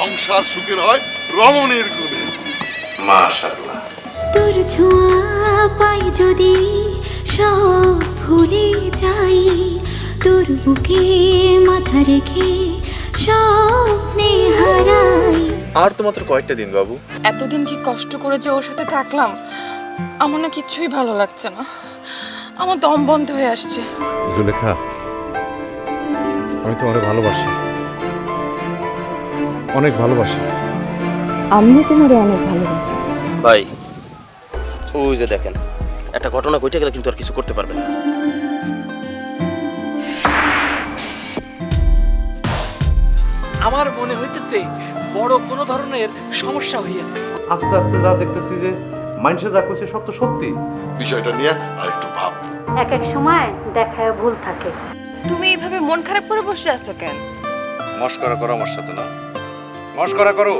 সংসার সুখের হয় রমণীর গুণে। মাশাআল্লাহ। তোর ছোঁয়া পাই যদি সব ভুলে যাই তোর বুকে মাথা রেখে স্বপ্নে হারাই। আর তো মাত্র কয়েকটা দিন বাবু। এতদিন কি কষ্ট করে যে ওর সাথে থাকলাম আমার না কিচ্ছুই ভালো লাগছে না। আমার দম বন্ধ হয়ে আসছে। জুলেখা আমি তোমারে ভালোবাসি। অনেক ভালোবাসি। আমিও তোমারে অনেক ভালোবাসি। ভাই ওই যে দেখেন একটা ঘটনা ঘটে গেলে কিন্তু আর কিছু করতে পারবেন না। আমার মনে হইতেছে বড় কোনো ধরনের সমস্যা হইয়াছে। আস্তে আস্তে যা দেখতেছি যে মানুষে যা করছে সব তো সত্যি। বিষয়টা নিয়ে আর একটু ভাব। এক এক সময় দেখায় ভুল থাকে। তুমি এইভাবে মন খারাপ করে বসে আছো কেন? মস্করা করো আমার সাথে না মস্করা করো।